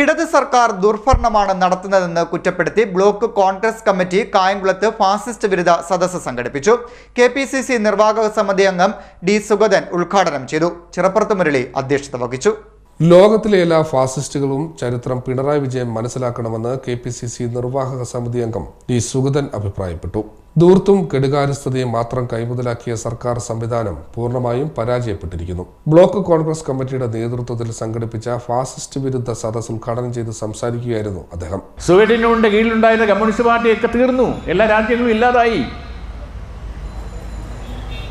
ഇടത് സർക്കാർ ദുർഭരണമാണ് നടത്തുന്നതെന്ന് കുറ്റപ്പെടുത്തി ബ്ലോക്ക് കോൺഗ്രസ് കമ്മിറ്റി കായംകുളത്ത് ഫാസിസ്റ്റ് വിരുദ്ധ സദസ്സ് സംഘടിപ്പിച്ചു. കെ പി സി സി നിർവാഹക സമിതി അംഗം ഡി സുഗതൻ ഉദ്ഘാടനം ചെയ്തു. ചിറപ്പുറത്ത് മുരളി അധ്യക്ഷത വഹിച്ചു. ലോകത്തിലെ എല്ലാ ഫാസിസ്റ്റുകളും ചരിത്രം പിണറായി വിജയൻ മനസ്സിലാക്കണമെന്ന് കെ പി സി സി നിർവാഹക സമിതി അംഗം ഡി സുഗതൻ അഭിപ്രായപ്പെട്ടു. ദൂർത്തും കെടുകാര്യസ്ഥതയും മാത്രം കൈമുതലാക്കിയ സർക്കാർ സംവിധാനം പൂർണമായും പരാജയപ്പെട്ടിരിക്കുന്നു. ബ്ലോക്ക് കോൺഗ്രസ് കമ്മിറ്റിയുടെ നേതൃത്വത്തിൽ സംഘടിപ്പിച്ച ഫാസിസ്റ്റ് വിരുദ്ധ സദസ് ഉദ്ഘാടനം ചെയ്ത് സംസാരിക്കുകയായിരുന്നു അദ്ദേഹം. സുവേഡിനുണ്ട് കീഴിലുണ്ടായിരുന്ന കമ്മ്യൂണിസ്റ്റ് പാർട്ടിയൊക്കെ തീർന്നു. എല്ലാ രാജ്യങ്ങളും ഇല്ലാതായി.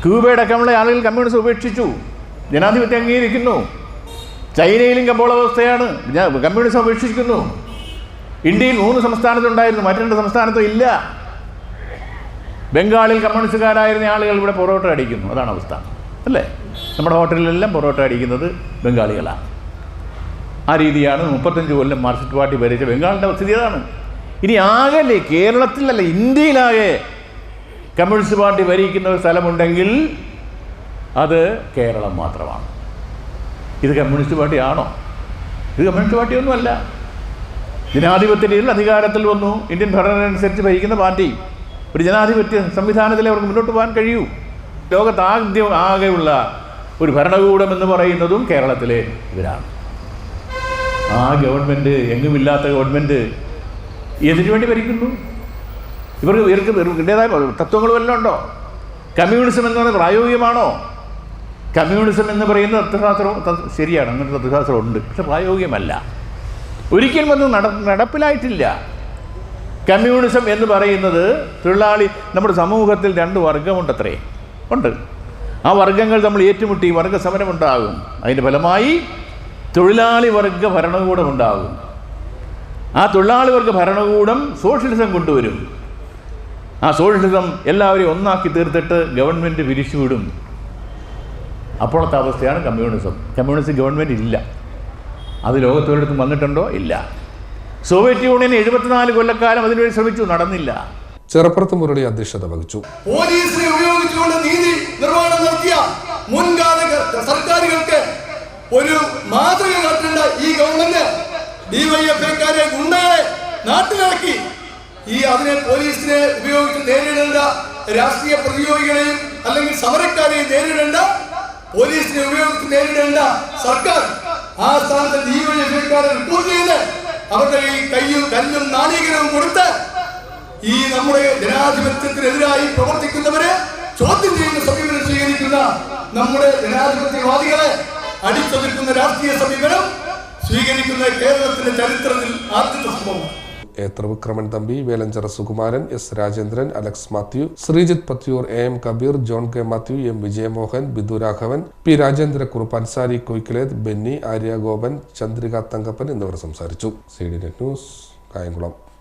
ക്യൂബയുടെ ആളുകൾ കമ്മ്യൂണിസ്റ്റ് ഉപേക്ഷിച്ചു. ജനാധിപത്യം അംഗീകരിക്കുന്നു. ചൈനയിലും കമ്പോളാവസ്ഥയാണ്. ഞാൻ കമ്മ്യൂണിസം അപേക്ഷിക്കുന്നു ഇന്ത്യയിൽ മൂന്ന് സംസ്ഥാനത്തുണ്ടായിരുന്നു. മറ്റു രണ്ട് സംസ്ഥാനത്തും ഇല്ല. ബംഗാളിൽ കമ്മ്യൂണിസ്റ്റുകാരായിരുന്ന ആളുകൾ ഇവിടെ പൊറോട്ട അടിക്കുന്നു. അതാണ് അവസ്ഥ. അല്ലേ? നമ്മുടെ ഹോട്ടലിലെല്ലാം പൊറോട്ട അടിക്കുന്നത് ബംഗാളികളാണ്. ആ രീതിയാണ് മുപ്പത്തഞ്ച് കൊല്ലം മാർക്സിസ്റ്റ് പാർട്ടി ഭരിച്ച ബംഗാളിന്റെ സ്ഥിതി അതാണ്. ഇനി ആകല്ലേ കേരളത്തിലല്ല ഇന്ത്യയിലാകെ കമ്മ്യൂണിസ്റ്റ് പാർട്ടി ഭരിക്കുന്ന ഒരു സ്ഥലമുണ്ടെങ്കിൽ അത് കേരളം മാത്രമാണ്. ഇത് കമ്മ്യൂണിസ്റ്റ് പാർട്ടിയാണോ ഇത് കമ്മ്യൂണിസ്റ്റ് പാർട്ടിയൊന്നുമല്ല ജനാധിപത്യ രീതിയിൽ അധികാരത്തിൽ വന്നു. ഇന്ത്യൻ ഭരണം അനുസരിച്ച് ഭരിക്കുന്ന പാർട്ടി. ഒരു ജനാധിപത്യ സംവിധാനത്തിൽ അവർക്ക് മുന്നോട്ട് പോകാൻ കഴിയൂ. ലോകത്താദ്യം ആകെയുള്ള ഒരു ഭരണകൂടം എന്ന് പറയുന്നതും കേരളത്തിലെ ഇവരാണ്. ആ ഗവൺമെന്റ് എങ്ങുമില്ലാത്ത ഗവൺമെന്റ് എന്തിനു വേണ്ടി ഭരിക്കുന്നു? ഇവർക്ക് ഇവർക്ക് ഇവരുടേതായ തത്വങ്ങൾ വല്ലതും ഉണ്ടോ? കമ്മ്യൂണിസം എന്ന് പറയുന്നത് പ്രായോഗികമാണോ? കമ്മ്യൂണിസം എന്ന് പറയുന്ന തത്വശാസ്ത്രം തത്വ- ശരിയാണ് അങ്ങനത്തെ തത്വശാസ്ത്രം ഉണ്ട്. പക്ഷെ പ്രായോഗികമല്ല. ഒരിക്കലും അത് നട നടപ്പിലായിട്ടില്ല. കമ്മ്യൂണിസം എന്ന് പറയുന്നത് തൊഴിലാളി നമ്മുടെ സമൂഹത്തിൽ രണ്ട് വർഗമുണ്ടത്രേ. ഉണ്ട്. ആ വർഗങ്ങൾ നമ്മൾ ഏറ്റുമുട്ടി വർഗ സമരമുണ്ടാകും അതിന്റെ ഫലമായി തൊഴിലാളി വർഗ ഭരണകൂടം ഉണ്ടാകും ആ തൊഴിലാളി വർഗ ഭരണകൂടം സോഷ്യലിസം കൊണ്ടുവരും. ആ സോഷ്യലിസം എല്ലാവരെയും ഒന്നാക്കി തീർത്തിട്ട് ഗവൺമെന്റ് പിരിച്ചുവിടും. അപ്പോഴത്തെ അവസ്ഥയാണ് കമ്മ്യൂണിസം. കമ്മ്യൂണിസ്റ്റ് ഗവൺമെന്റ് ഇല്ല. അത് ലോകത്തൊരിടത്തും വന്നിട്ടുണ്ടോ? ഇല്ല. സോവിയറ്റ് യൂണിയൻ എഴുപത്തിനാല് കൊല്ലക്കാലം അതിനുവേണ്ടി ശ്രമിച്ചു നടന്നില്ല. ചെറുപ്പുറത്ത് മുരളി അധ്യക്ഷത വഹിച്ചു. പോലീസിനെ ഉപയോഗിച്ചുകൊണ്ട് നീതി നിർവഹണം നടത്തിയ മുൻകാല സർക്കാരുകൾക്ക് ഒരു മാതൃക കാട്ടേണ്ട ഈ ഗവൺമെന്റ്. ഡിവൈഎഫ്ഐക്കാരെ ഗുണ്ടകളെ നാട്ടിലിറക്കി. ഈ അതിനെ പോലീസിനെ ഉപയോഗിച്ച് നേരിടേണ്ട രാഷ്ട്രീയ പ്രതിയോഗികളെയും അല്ലെങ്കിൽ സമരക്കാരെയും നേരിടേണ്ട പോലീസിനെ ഉപയോഗത്തിൽ നേരിടേണ്ട സർക്കാർ ആ സ്ഥാനത്ത് ഡിവൈഎഫ്ഐക്കാരെ റിപ്പോർട്ട് ചെയ്ത് അവരുടെ ഈ കയ്യും കല്ലും നാണീകരവും കൊടുത്ത് ഈ നമ്മുടെ ജനാധിപത്യത്തിനെതിരായി പ്രവർത്തിക്കുന്നവരെ ചോദ്യം ചെയ്യുന്ന സമീപനം സ്വീകരിക്കുന്ന നമ്മുടെ ജനാധിപത്യവാദികളെ അടിച്ചൊതുക്കുന്ന രാഷ്ട്രീയ സമീപനം സ്വീകരിക്കുന്ന കേരളത്തിന്റെ ചരിത്രത്തിൽ ആദ്യത്തെ സംഭവം A Thrivikraman Thampi Velanchira Sukumaran S Rajendran Alex Mathew Sreejith Pathyoor A M Kabeer John K Mathew M Vijayamohan Bidu Raghavan P Rajendrakurup Ansari Koikkaleth Benny Arya Gopan Chandrika Thankappan എന്നിവർ സംസാരിച്ചു. C D net news Kayamkulam.